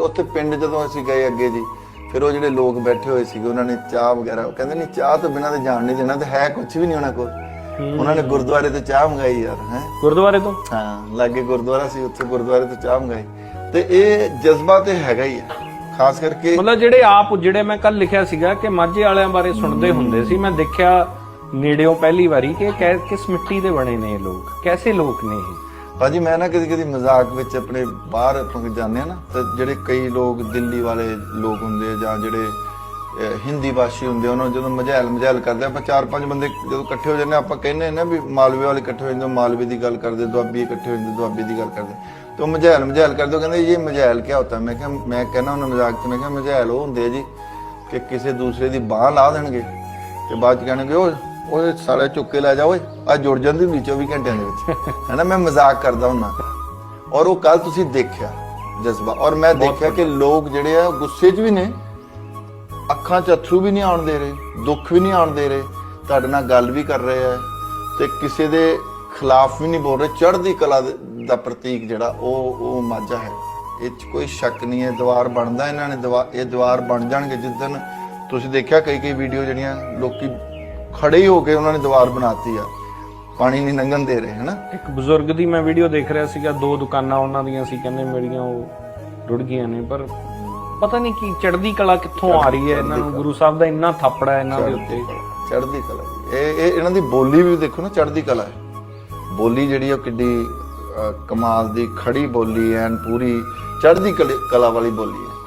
ਉੱਥੇ ਪਿੰਡ ਜਦੋਂ ਅਸੀਂ ਗਏ ਅੱਗੇ ਜੀ ਫਿਰ ਉਹ ਜਿਹੜੇ ਲੋਕ ਬੈਠੇ ਹੋਏ ਸੀਗੇ ਉਹਨਾਂ ਨੇ ਚਾਹ ਵਗੈਰਾ ਉਹ ਕਹਿੰਦੇ ਨਹੀਂ ਚਾਹ ਤੋਂ ਬਿਨਾਂ ਤੇ ਜਾਣ ਨਹੀਂ ਦੇਣਾ ਤੇ ਹੈ ਕੁਝ ਵੀ ਨਹੀਂ ਉਹਨਾਂ ਕੋਲ। ਉਹਨਾਂ ਨੇ ਗੁਰਦੁਆਰੇ ਤੇ ਚਾਹ ਮੰਗਾਈ ਯਾਰ ਹੈ। ਗੁਰਦੁਆਰੇ ਤੋਂ? ਹਾਂ ਲਾਗੇ ਗੁਰਦੁਆਰਾ ਸੀ ਉੱਥੇ ਗੁਰਦੁਆਰੇ ਤੋਂ ਚਾਹ ਮੰਗਾਈ। ਤੇ ਇਹ ਜਜ਼ਬਾ ਤੇ ਹੈਗਾ ਹੀ ਆ ਖਾਸ ਕਰਕੇ ਮਤਲਬ ਜਿਹੜੇ ਆਪ ਜਿਹੜੇ ਮੈਂ ਕੱਲ ਲਿਖਿਆ ਸੀਗਾ ਕਿ ਮਾਝੇ ਵਾਲਿਆਂ ਬਾਰੇ ਸੁਣਦੇ ਹੁੰਦੇ ਸੀ ਮੈਂ ਦੇਖਿਆ ਨੇੜਿਓਂ ਪਹਿਲੀ ਵਾਰੀ ਕਿ ਕਿਸ ਮਿੱਟੀ ਦੇ ਬਣੇ ਨੇ ਇਹ ਲੋਕ? ਕੈਸੇ ਲੋਕ ਨੇ ਇਹ? ਭਾਜੀ ਮੈਂ ਨਾ ਕਦੀ ਕਦੀ ਮਜ਼ਾਕ ਵਿੱਚ ਆਪਣੇ ਬਾਹਰ ਆਪਾਂ ਜਾਂਦੇ ਆ ਨਾ ਤੇ ਜਿਹੜੇ ਕਈ ਲੋਕ ਦਿੱਲੀ ਵਾਲੇ ਲੋਕ ਹੁੰਦੇ ਆ ਜਾਂ ਜਿਹੜੇ ਅਹ, ਹਿੰਦੀ ਭਾਸ਼ੀ ਹੁੰਦੇ ਆ, ਉਹਨਾਂ ਨੂੰ ਜਦੋਂ ਮਝੈਲ ਮਝੈਲ ਕਰਦੇ ਆ, ਆਪਾਂ ਚਾਰ ਪੰਜ ਬੰਦੇ ਜਦੋਂ ਇਕੱਠੇ ਹੋ ਜਾਂਦੇ ਆ, ਆਪਾਂ ਕਹਿੰਦੇ ਨਾ ਵੀ ਮਾਲਵੇ ਵਾਲੇ ਇਕੱਠੇ ਹੋ ਜਾਂਦੇ ਆ, ਮਾਲਵੇ ਦੀ ਗੱਲ ਕਰਦੇ ਦੁਆਬੀ ਇਕੱਠੇ ਹੋ ਜਾਂਦੇ ਦੁਆਬੀ ਦੀ ਗੱਲ ਕਰਦੇ। ਤੇ ਉਹ ਮਝੈਲ ਮਝੈਲ ਕਰਦੇ ਉਹ ਕਹਿੰਦੇ ਇਹ ਮਝੈਲ ਕੀ ਹੁੰਦਾ ਮੈਂ ਕਿਹਾ ਮੈਂ ਕਹਿੰਦਾ ਉਹਨਾਂ ਮਜ਼ਾਕ ਚ ਮੈਂ ਕਿਹਾ ਮਝੈਲ ਉਹ ਹੁੰਦੇ ਆ ਜੀ ਕਿ ਕਿਸੇ ਦੂਸਰੇ ਦੀ ਬਾਹ ਲਾ ਦੇਣਗੇ ਤੇ ਬਾਅਦ ਚ ਕਹਿਣਗੇ ਉਹ ਉਹ ਸਾਲੇ ਚੁੱਕ ਲੈ ਜਾ ਓਏ। ਆ ਜੁੜ ਜਾਂਦੀ ਹੁੰਦੀ 24 ਘੰਟਿਆਂ ਦੇ ਵਿੱਚ। ਹੈਨਾ ਮੈਂ ਮਜ਼ਾਕ ਕਰਦਾ ਹੁੰਨਾ ਔਰ ਉਹ ਕੱਲ ਤੁਸੀਂ ਦੇਖਿਆ ਜਜ਼ਬਾ। ਔਰ ਮੈਂ ਦੇਖਿਆ ਕਿ ਲੋਕ ਜਿਹੜੇ ਆ ਗੁੱਸੇ 'ਚ ਵੀ ਨੇ ਅੱਖਾਂ 'ਚ ਅਥਰੂ ਵੀ ਨਹੀਂ ਆਉਣ ਦੇ ਰਹੇ ਦੁੱਖ ਵੀ ਨਹੀਂ ਆਉਣ ਦੇ ਰਹੇ ਤੁਹਾਡੇ ਨਾਲ ਗੱਲ ਵੀ ਕਰ ਰਹੇ ਆ ਤੇ ਕਿਸੇ ਦੇ ਖਿਲਾਫ ਵੀ ਨਹੀਂ ਬੋਲ ਰਹੇ। ਚੜ੍ਹਦੀ ਕਲਾ ਦੇ- ਪ੍ਰਤੀਕ ਜਿਹੜਾ ਉਹ ਉਹ ਮਾਝਾ ਹੈ। ਇਹ 'ਚ ਕੋਈ ਸ਼ੱਕ ਨਹੀਂ ਹੈ। ਦੀਵਾਰ ਬਣਦਾ ਇਹਨਾਂ ਨੇ। ਇਹ ਦੀਵਾਰ ਬਣ ਜਾਣਗੇ ਜਿੱਦਨ ਤੁਸੀਂ ਦੇਖਿਆ ਕਈ ਕਈ ਵੀਡੀਓ ਜਿਹੜੀਆਂ ਲੋਕੀ ਖੜੇ ਹੀ ਕੇ ਉਹਨਾਂ ਨੇ ਦੀਵਾਰ ਬਣਾਤੀ ਆ। ਪਾਣੀ ਨਹੀਂ ਲੰਘਣ ਦੇ ਰਹੇ ਹਨਾ? ਇੱਕ ਬਜ਼ੁਰਗ ਦੀ ਮੈਂ ਵੀਡੀਓ ਦੇਖ ਰਿਹਾ ਸੀਗਾ ਦੋ ਦੁਕਾਨਾਂ ਉਹਨਾਂ ਦੀਆਂ ਸੀ ਕਹਿੰਦੇ ਮੇਰੀਆਂ ਉਹ ਰੁੜ ਗਈਆਂ ਨੇ ਪਰ ਪਤਾ ਨਹੀਂ ਕੀ ਚੜ੍ਹਦੀ ਕਲਾ ਕਿੱਥੋਂ ਆ ਰਹੀ ਹੈ? ਇਹਨਾਂ ਨੂੰ ਗੁਰੂ ਸਾਹਿਬ ਦਾ ਇੰਨਾ ਥਾਪੜਾ ਹੈ ਇਹਨਾਂ ਦੇ ਉੱਤੇ। ਚੜ੍ਹਦੀ ਕਲਾ। ਇਹ ਇਹ ਇਹਨਾਂ ਦੀ ਬੋਲੀ ਵੀ ਦੇਖੋ ਨਾ ਚੜ੍ਹਦੀ ਕਲਾ ਹੈ। ਬੋਲੀ ਜਿਹੜੀ ਉਹ ਕਿੱਡੀ ਕਮਾਲ ਦੀ ਖੜੀ ਬੋਲੀ ਐਨ ਪੂਰੀ ਚੜ੍ਹਦੀ ਕਲਾ ਵਾਲੀ ਬੋਲੀ ਹੈ।